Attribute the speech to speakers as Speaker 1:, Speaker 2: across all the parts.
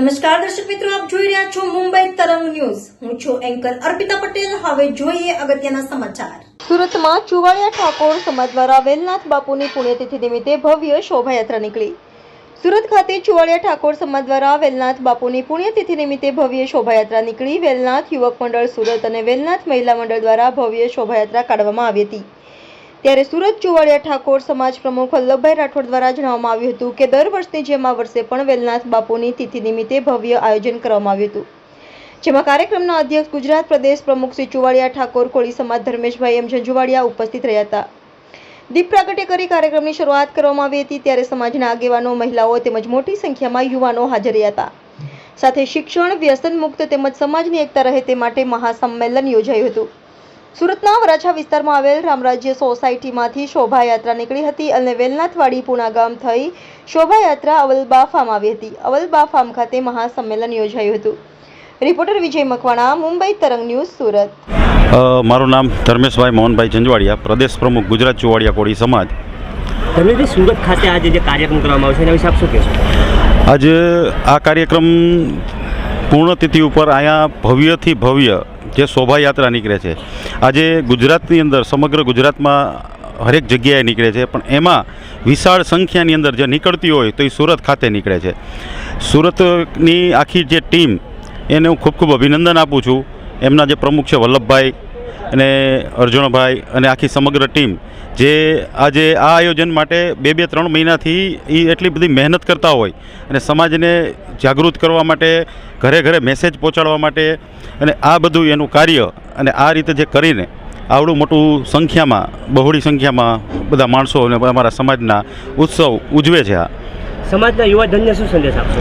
Speaker 1: નમસ્કાર, દર્શક મિત્રો, આપ જોઈ રહ્યા છો મુંબઈ તરંગ ન્યૂઝ. હું છું એન્કર અર્પિતા પટેલ. હવે જોઈએ અગત્યના સમાચાર. સુરતમાં ચુવાડિયા ઠાકોર સમાજ દ્વારા વેલનાથ બાપુની પુણ્યતિથિ નિમિત્તે ભવ્ય શોભાયાત્રા નીકળી. સુરત ખાતે ચુવાડિયા ઠાકોર સમાજ દ્વારા વેલનાથ બાપુની પુણ્યતિથિ નિમિત્તે ભવ્ય શોભાયાત્રા નીકળી. વેલનાથ યુવક મંડળ સુરત અને વેલનાથ મહિલા મંડળ દ્વારા ભવ્ય શોભાયાત્રા કાઢવામાં આવી હતી. ત્યારે સુરત ચુવાડિયા ઠાકોર સમાજ પ્રમુખ વલ્લભભાઈ રાઠોડ દ્વારા જણાવવામાં આવ્યું હતું કે દર વર્ષની જેમ આ વર્ષે પણ વેલનાથ બાપુની તિથિ નિમિત્તે ભવ્ય આયોજન કરવામાં આવ્યું હતું. જેમાં કાર્યક્રમના અધ્યક્ષ ગુજરાત પ્રદેશ પ્રમુખ શ્રી ચુવાડિયા ઠાકોર, કોળી સમાજ ધર્મેશભાઈ એમ ઝંઝુવાડિયા ઉપસ્થિત રહ્યા હતા. દીપ પ્રાગટ્ય કરી કાર્યક્રમની શરૂઆત કરવામાં આવી હતી ત્યારે સમાજના આગેવાનો, મહિલાઓ તેમજ મોટી સંખ્યામાં યુવાનો હાજર રહ્યા હતા. સાથે શિક્ષણ, વ્યસન મુક્ત તેમજ સમાજની એકતા રહે તે માટે મહાસંમેલન યોજાયું હતું. સુરતના વરાછા વિસ્તારમાં આવેલ રામરાજ્ય સોસાયટીમાંથી શોભાયાત્રા નીકળી હતી અને વેલનાથવાડી પૂણા ગામ થઈ શોભાયાત્રા અવલબા ફાર્મ આવી હતી. અવલબા ફાર્મ ખાતે મહાસંમેલન યોજાયું હતું. રિપોર્ટર વિજય મકવાણા મુંબઈ તરંગ ન્યૂઝ સુરત.
Speaker 2: મારું નામ ધર્મેશભાઈ મોહનભાઈ ઝંઝવાડિયા પ્રદેશ પ્રમુખ ગુજરાત ચુવાડિયા કોળી સમાજ.
Speaker 3: તમે સુરત ખાતે આજે જે કાર્યક્રમ કરવામાં આવશે એના વિશે આપ શું કહેશો?
Speaker 2: આજે આ કાર્યક્રમ પૂર્ણતિથિ ઉપર અહીંયા ભવ્યથી ભવ્ય જે શોભાયાત્રા નીકળે છે. આજે ગુજરાતની અંદર, સમગ્ર ગુજરાતમાં હરેક જગ્યાએ નીકળે છે, પણ એમાં વિશાળ સંખ્યાની અંદર જે નીકળતી હોય તો એ સુરત ખાતે નીકળે છે. સુરતની આખી જે ટીમ, એને હું ખૂબ ખૂબ અભિનંદન આપું છું. એમના જે પ્રમુખ છે વલ્લભભાઈ અને અર્જુનભાઈ અને આખી સમગ્ર ટીમ જે આજે આ આયોજન માટે બે બે ત્રણ મહિનાથી એ એટલી બધી મહેનત કરતા હોય અને સમાજને જાગૃત કરવા માટે ઘરે ઘરે મેસેજ પહોંચાડવા માટે અને આ બધું એનું કાર્ય અને આ રીતે જે કરીને આવડું મોટું સંખ્યામાં બહોળી સંખ્યામાં બધા માણસો અને અમારા સમાજના ઉત્સવ ઉજવે છે આ.
Speaker 3: સમાજના યુવા ધનને શું સંદેશ આપશો?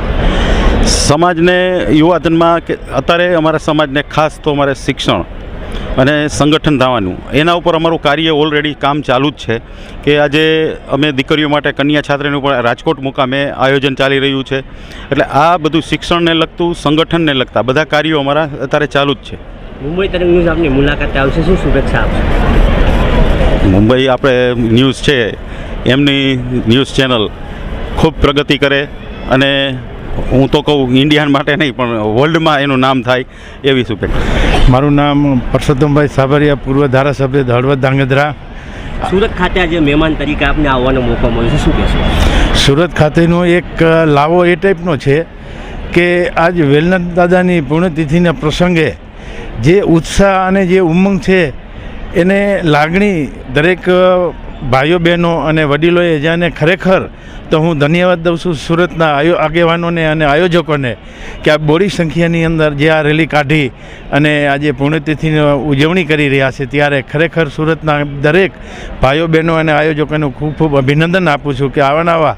Speaker 2: સમાજને યુવાધનમાં કે અત્યારે અમારા સમાજને ખાસ તો અમારે શિક્ષણ અને સંગઠન થવાનું. એના ઉપર અમારું કાર્ય ઓલરેડી કામ ચાલુ જ છે કે આજે અમે દીકરીઓ માટે કન્યા છાત્રીનું પણ રાજકોટ મુકામે આયોજન ચાલી રહ્યું છે. એટલે આ બધું શિક્ષણને લગતું સંગઠનને લગતા બધા કાર્યો અમારા અત્યારે ચાલુ જ છે.
Speaker 3: મુંબઈ તરફ ન્યૂઝ આપની મુલાકાત આવશે. શું શુભેચ્છા આપશો?
Speaker 2: મુંબઈ આપણે ન્યૂઝ છે. એમની ન્યૂઝ ચેનલ ખૂબ પ્રગતિ કરે અને હું તો કહું ઇન્ડિયન માટે નહીં પણ વર્લ્ડમાં એનું નામ થાય એવી શુભેચ્છા.
Speaker 4: મારું નામ પરસોત્તમભાઈ સાબરિયા પૂર્વ ધારાસભ્ય હળવદ ધાંગધ્રા.
Speaker 3: સુરત ખાતે આજે મહેમાન તરીકે આપને આવવાનો મોકો મળ્યો છે શું કહેશો?
Speaker 4: સુરત ખાતેનો એક લાવો એ ટાઈપનો છે કે આજ વેલનાથ દાદાની પુણ્યતિથિના પ્રસંગે જે ઉત્સાહ અને જે ઉમંગ છે એને લાગણી દરેક ભાઈઓ બહેનો અને વડીલોએ જેને ખરેખર તો હું ધન્યવાદ દઉં છું સુરતના આયો આગેવાનોને અને આયોજકોને કે આ બોડી સંખ્યાની અંદર જે આ રેલી કાઢી અને આજે પુણ્યતિથિની ઉજવણી કરી રહ્યા છે ત્યારે ખરેખર સુરતના દરેક ભાઈઓ બહેનો અને આયોજકોને ખૂબ ખૂબ અભિનંદન આપું છું કે આવા નવા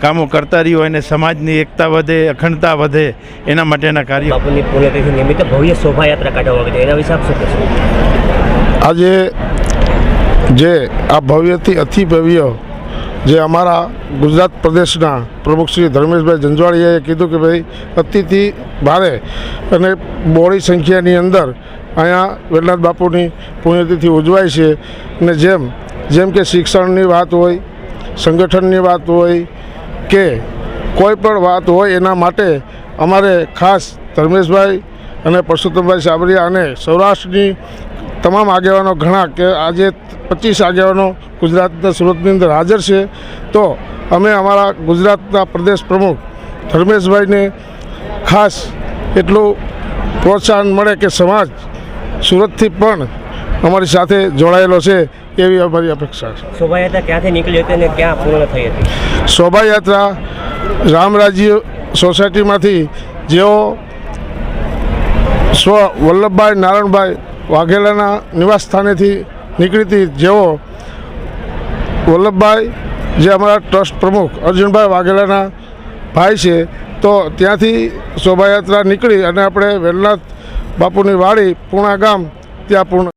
Speaker 4: કામો કરતા રહ્યો અને સમાજની એકતા વધે અખંડતા વધે એના માટેના કાર્યો
Speaker 3: બાપુની પુણ્યતિથિ નિમિત્તે ભવ્ય શોભાયાત્રા કાઢવા એના વિશે આપ શું
Speaker 5: આજે જે આ ભવ્યથી અતિ ભવ્ય જે અમારા ગુજરાત પ્રદેશના પ્રમુખ શ્રી ધર્મેશભાઈ જંજવાળીયાએ કીધું કે ભાઈ, અતિથી ભારે અને બોળી સંખ્યાની અંદર અહીંયા વેલનાથ બાપુની પુણ્યતિથિ ઉજવાય છે અને જેમ જેમ કે શિક્ષણની વાત હોય, સંગઠનની વાત હોય કે કોઈ પણ વાત હોય એના માટે અમારે ખાસ ધર્મેશભાઈ અને પરસોત્તમભાઈ સાબરિયા અને સૌરાષ્ટ્રની તમામ આગેવાનો ઘણા કે આજે પચીસ આગેવાનો ગુજરાતના સુરતની અંદર હાજર છે. તો અમે અમારા ગુજરાતના પ્રદેશ પ્રમુખ ધર્મેશભાઈને ખાસ એટલું પ્રોત્સાહન મળે કે સમાજ સુરતથી પણ અમારી સાથે જોડાયેલો છે એવી અમારી અપેક્ષા છે.
Speaker 3: શોભાયાત્રા ક્યાંથી નીકળી હતી અને ક્યાં પૂર્ણ થઈ હતી?
Speaker 5: શોભાયાત્રા રામરાજ્ય સોસાયટીમાંથી જેઓ સ્વ વલ્લભભાઈ નારાયણભાઈ વાઘેલાના નિવાસસ્થાનેથી નીકળી હતી જેઓ વલ્લભભાઈ, જે અમારા ટ્રસ્ટ પ્રમુખ અર્જુનભાઈ વાઘેલાના ભાઈ છે, તો ત્યાંથી શોભાયાત્રા નીકળી અને આપણે વેલનાથ બાપુની વાડી, પૂણા ગામ, ત્યાં પૂર્ણ